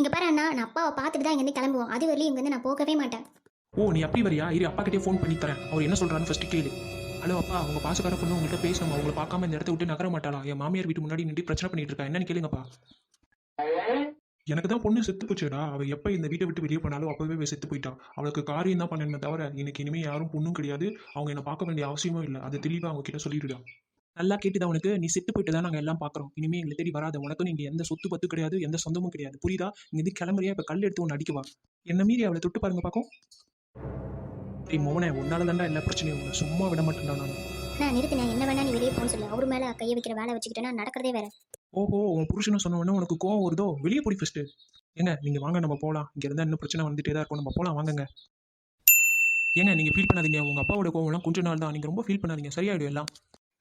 இங்க பாரு அண்ணா நான் அப்பாவை பார்த்துட்டு தான் இங்கேருந்து கிளம்புவோம். அது வரலையும் இங்கேருந்து நான் போகவே மாட்டேன். ஓ நீ அப்படி வரியா? இரு அப்பா கிட்டே ஃபோன் பண்ணி தரேன். அவர் என்ன சொல்றான்னு ஃபர்ஸ்ட் கேளு. ஹலோ அப்பா உங்க பாசக்கார பொண்ணு உங்கள்கிட்ட பேசணும்? அவங்கள பார்க்காம இந்த இடத்த விட்டு நகர மாட்டாளா? என் மாமியார் வீட்டு முன்னாடி நின்று பிரச்சனை பண்ணிட்டு இருக்கா? என்னன்னு கேளுங்கப்பா. எனக்கு தான் பொண்ணு செத்து போச்சுடா. அவ எப்ப இந்த வீட்டை விட்டு வெளியே போனாலும் அப்பவே செத்து போயிட்டா. அவளுக்கு காரியம் தான் பண்ணணுமே தவிர எனக்கு இனிமே யாரும் பொண்ணும் கிடையாது. அவங்க என்ன பார்க்க வேண்டிய அவசியமும் இல்லை. அது தெளிவா அவங்க கிட்ட சொல்லிடுடா. நல்லா கேட்டுதா உனக்கு? நீ செத்து போயிட்டு தான் நாங்கள் எல்லாம் பார்க்குறோம் இனிமே எங்களை தேடி வராது. உனக்கு நீங்க எந்த சொத்து பத்து கிடையாது எந்த சொந்தமும் கிடையாது. புரியுதா? இங்க இது கிளம்புறியா? இப்ப கல் எடுத்து ஒன்று அடிக்கவா என்ன மீறி அவளை தொட்டு பாருங்க பார்க்கும் டேய் மோகனே உன்னால தாண்டா எல்லா பிரச்சனையும் உன்னை சும்மா விட மாட்டேன்டா நான். நான் நிறுத்தினேன் என்ன வேணா நீ வெளியே போன்னு சொல்லு. அவர் மேல கையை வைக்கிற வேலை வச்சுக்கிட்டேன்னா நடக்கிறதே வேற. ஓஹோ உன் புருஷனை சொன்ன உனக்கு கோவம் வருதோ? வெளியே போடி ஃபர்ஸ்ட் ஏங்க நீங்க வாங்க நம்ம போலாம். இங்க இருந்தா இன்னும் பிரச்சனை வந்துட்டே தான் இருக்கும். நம்ம போலாம் வாங்கங்க. ஏங்க நீங்க ஃபீல் பண்ணாதீங்க. உங்க அப்பாவோட கோவம்லாம் கொஞ்ச நாள் தான் நீங்க ரொம்ப ஃபீல் பண்ணாதீங்க. சரியாயிடும் எல்லாம்.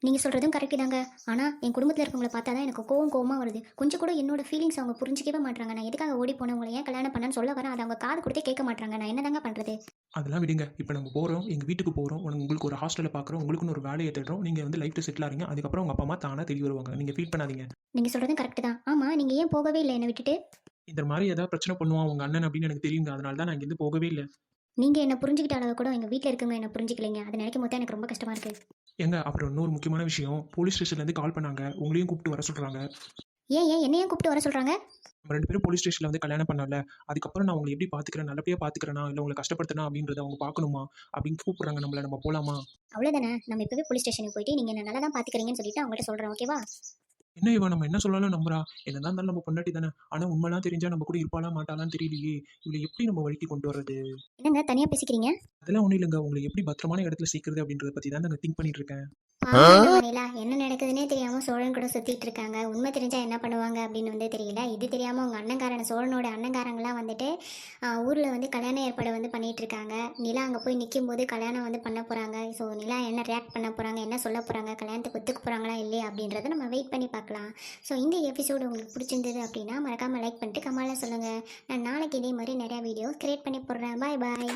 நீங்க சொல்றதும் கரெக்ட் தாங்க. ஆனா என் குடும்பத்துல இருக்கவங்கள பார்த்தா தான் எனக்கு கோவம் கோவமா வருது. கொஞ்சம் கூட என்னோட ஃபீலிங்ஸ் அவங்க புரிஞ்சிக்கவே மாட்டாங்க நான் எதுக்காக ஓடி போனேன்? உங்களை ஏன் கல்யாணம் பண்ணேன்னு சொல்ல வரேன். அதை அவங்க காது கொடுத்தே கேட்க மாட்டாங்க நான் என்னதாங்க பண்றது? அதெல்லாம் விடுங்க. இப்போ நம்ம போகிறோம் எங்கள் வீட்டுக்கு போகிறோம் உங்களுக்கு ஒரு ஹாஸ்டலில் பார்க்குறோம் உங்களுக்குன்னு ஒரு வேலையை தேடுறோம். நீங்கள் வந்து லைஃப்பில் செட்டில் ஆறீங்க. அதுக்கப்புறம் உங்கள் அப்பா அம்மா தானாக தெரிய வருவாங்க. நீங்கள் ஃபீல் பண்ணாதீங்க. நீங்க சொல்றதும் கரெக்ட் தான். ஆமா நீங்க ஏன் போகவே இல்லை என்னை விட்டுட்டு? இந்த மாதிரி ஏதாவது பிரச்சனை பண்ணுவான் உங்கள் அண்ணன் அப்படின்னு எனக்கு தெரியுங்க. அதனால தான் நான் இங்கேருந்து போகவே இல்லை. நீங்க என்ன புரிஞ்சுக்கிட்ட அளவு கூட எங்க வீட்ல இருக்கவங்க என்ன புரிஞ்சுக்கலைங்க. அதை நினைக்கும் போது எனக்கு ரொம்ப கஷ்டமா இருக்கு. ஏங்க அப்புறம் இன்னொரு முக்கியமான விஷயம். போலீஸ் ஸ்டேஷன்லேருந்து கால் பண்ணாங்க. உங்களையும் கூப்பிட்டு வர சொல்கிறாங்க ஏன் ஏன்? என்னையும் கூப்பிட்டு வர சொல்றாங்க? நம்ம ரெண்டு பேரும் போலீஸ் ஸ்டேஷனில் வந்து கல்யாணம் பண்ணல. அதுக்கப்புறம் நான் உங்களை எப்படி பார்த்துக்கிறேன் நல்லபடியாக பார்த்துக்கிறேனா இல்லை உங்களை கஷ்டப்படுத்தினா அப்படின்றத அவங்க பார்க்கணுமா அப்படின்னு கூப்பிட்றாங்க நம்மளை. நம்ம போகலாமா அவ்வளவுதானே? நம்ம இப்பவே போலீஸ் ஸ்டேஷனுக்கு போயிட்டு நீங்க என்ன நல்லா தான் பாத்துக்கிறீங்கன்னு சொல்லிட்டு அவங்கள்ட்ட சொல்றேன் ஓகேவா என்ன இவன் நம்ம என்ன சொல்லாலும் நம்புறா? என்னதான் இருந்தாலும் நம்ம பொண்டாட்டி தானே. ஆனா உண்மைலாம் தெரிஞ்சா நம்ம கூட இருப்பாளா மாட்டாளான்னு தெரியலையே. இவளை எப்படி நம்ம வழிக்கு கொண்டு வர்றது? என்னங்க தனியா பேசிக்கிறீங்க? அதெல்லாம் ஒன்றும் இல்லைங்க. உங்களை எப்படி பத்திரமான இடத்துல சேர்க்கறது அப்படின்றத பற்றி தான் நாங்கள் திங்க் பண்ணிட்டு இருக்கேன் என்ன நடக்குதுன்னே தெரியாம சோழன் கூட சுத்திட்டு இருக்காங்க. உண்மை தெரிஞ்சா என்ன பண்ணுவாங்க அப்படின்னு வந்து தெரியல. இது தெரியாம உங்க அண்ணங்காரன் சோழனோட அண்ணங்காரங்களாம் வந்துட்டு ஊர்ல வந்து கல்யாண ஏற்பாடு வந்து பண்ணிட்டு இருக்காங்க. நிலா அங்க போய் நிற்கும் போது கல்யாணம் வந்து பண்ண போறாங்க. ஸோ நிலா என்ன ரியாக்ட் பண்ண போறாங்க? என்ன சொல்ல போறாங்க? கல்யாணத்துக்கு ஒத்துக்க போறாங்களா? இல்லையா? அப்படின்றத நம்ம வெயிட் பண்ணி பார்க்கலாம். ஸோ இந்த எபிசோடு உங்களுக்கு பிடிச்சிருந்தது அப்படின்னா மறக்காம லைக் பண்ணிட்டு கமெண்ட்ல சொல்லுங்க. நான் நாளைக்கு இதே மாதிரி நிறைய வீடியோஸ் கிரியேட் பண்ணி போடுறேன். பாய் பாய்